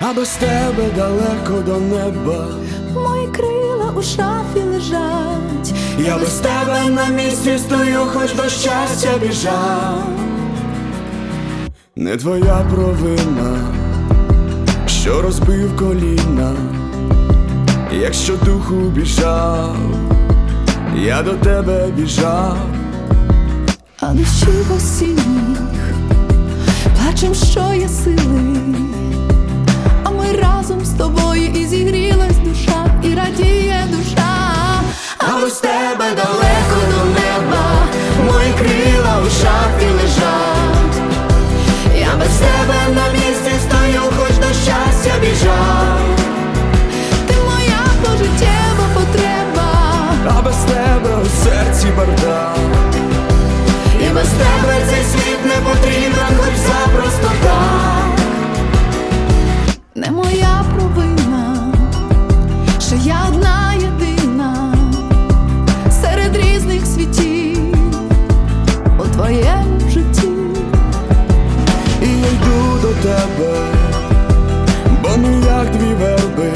а без тебе далеко до неба. Мої крила у шафі лежать. Я без тебе на місці стою, хоч до щастя біжав. Не твоя провина, що розбив коліна, якщо духу біжав, я до тебе біжав. А дощів осінніх плачем, що є сили, тебе далеко до неба, мої крила у шафі лежать. Я без тебе на місці стою, хоч до щастя біжав. ти моя пожиттєва потреба, А без тебе у серці бардак ми як дві верби.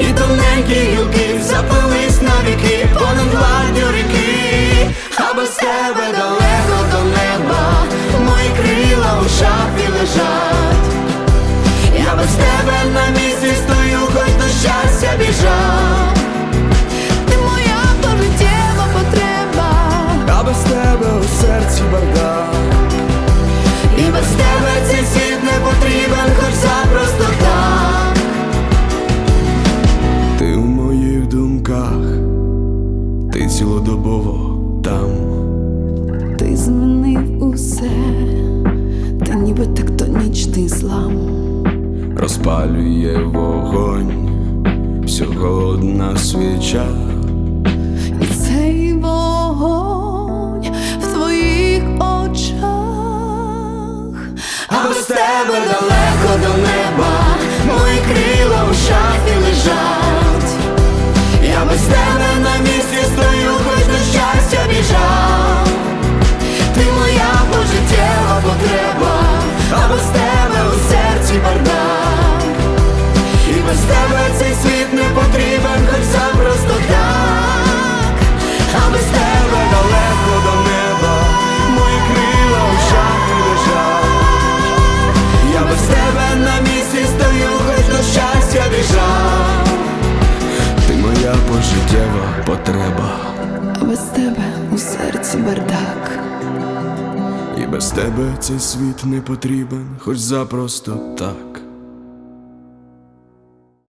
І тоненькі юки запились ти цілодобово там ти змінив усе, ти ніби тектонічний злам. Розпалює вогонь, всього одна свіча І цей вогонь в твоїх очах. А без тебе далеко до без тебе у серці бардак. і без тебе цей світ не потрібен, хоч запросто так.